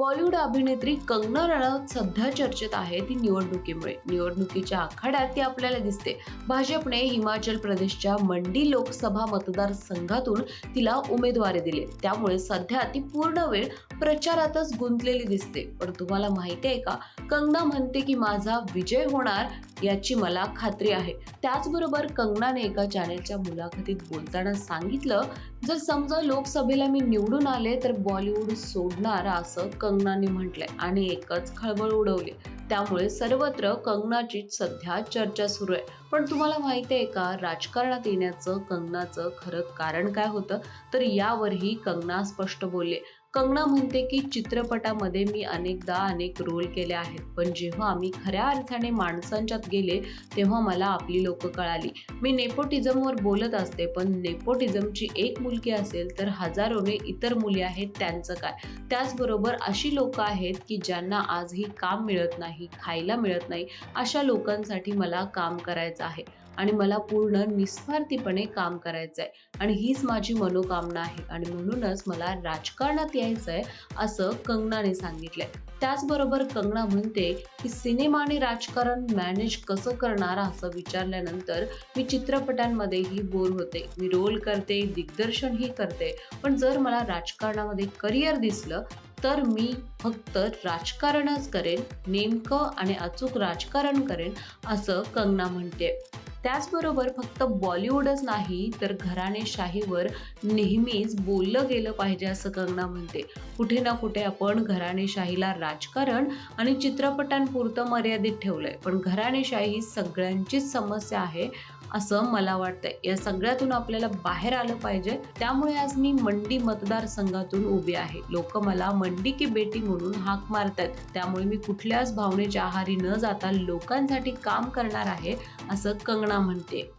बॉलिवूड अभिनेत्री कंगना रनौत सध्या चर्चेत आहे ती निवडणुकीमुळे. निवडणुकीच्या आखाड्यात ती आपल्याला दिसते. भाजपने हिमाचल प्रदेशच्या मंडी लोकसभा मतदारसंघातून तिला उमेदवारी दिली. त्यामुळे सध्या ती पूर्ण वेळ प्रचारातच गुंतलेली दिसते. पण तुम्हाला माहिती आहे का? कंगना म्हणते की माझा विजय होणार याची मला खात्री आहे. त्याचबरोबर कंगनाने एका चॅनेलच्या मुलाखतीत बोलताना सांगितलं जर समजा लोकसभेला मी निवडून आले तर बॉलिवूड सोडणार असं कंगनाने म्हटलंय आणि एकच खळबळ उडवली. त्यामुळे सर्वत्र कंगनाची सध्या चर्चा सुरू आहे. पण तुम्हाला माहिती आहे का राजकारणात येण्याचं कंगनाचं खरं कारण काय होतं? तर यावरही कंगना स्पष्ट बोलले कंगना म्हणते की चित्रपटामध्ये मी अनेकदा अनेक रोल केले आहेत. पण जेव्हा मी खऱ्या अर्थाने माणसांच्यात गेले तेव्हा मला आपली लोक कळाली. मी नेपोटिझमवर बोलत असते पण नेपोटिझमची एक मुलगी असेल तर हजारोने इतर मुली आहेत त्यांचं काय? त्याचबरोबर अशी लोक आहेत की ज्यांना आजही काम मिळत नाही खायला मिळत नाही अशा लोकांसाठी मला काम करायचं आहे. आणि मला पूर्ण निस्वार्थीपणे काम करायचं आहे आणि हीच माझी मनोकामना आहे. आणि म्हणूनच मला राजकारणात यायचं आहे असं कंगनाने सांगितलंय. त्याचबरोबर कंगना म्हणते की सिनेमा आणि राजकारण मॅनेज कसं करणार? असं विचारल्यानंतर मी चित्रपटांमध्येही बोर होते. मी रोल करते दिग्दर्शनही करते. पण जर मला राजकारणामध्ये करिअर दिसलं तर मी फक्त राजकारणच करेन नेमकं आणि अचूक राजकारण करेन असं कंगना म्हणते. त्याचबरोबर फक्त बॉलिवूडच नाही तर घराणेशाहीवर नेहमीच बोललं गेलं पाहिजे असं कंगना म्हणते. कुठे ना कुठे आपण घराणेशाहीला राजकारण आणि चित्रपटांपुरतं मर्यादित ठेवलंय. पण घराणेशाही ही सगळ्यांचीच समस्या आहे असं मला वाटतंय. या सगळ्यातून आपल्याला बाहेर आलं पाहिजे. त्यामुळे आज मी मंडी मतदारसंघातून उभी आहे. लोक मला मंडी की बेटी म्हणून हाक मारतात त्यामुळे मी कुठल्याच भावनेच्या आहारी न जाता लोकांसाठी काम करणार आहे असं कंगना म्हणते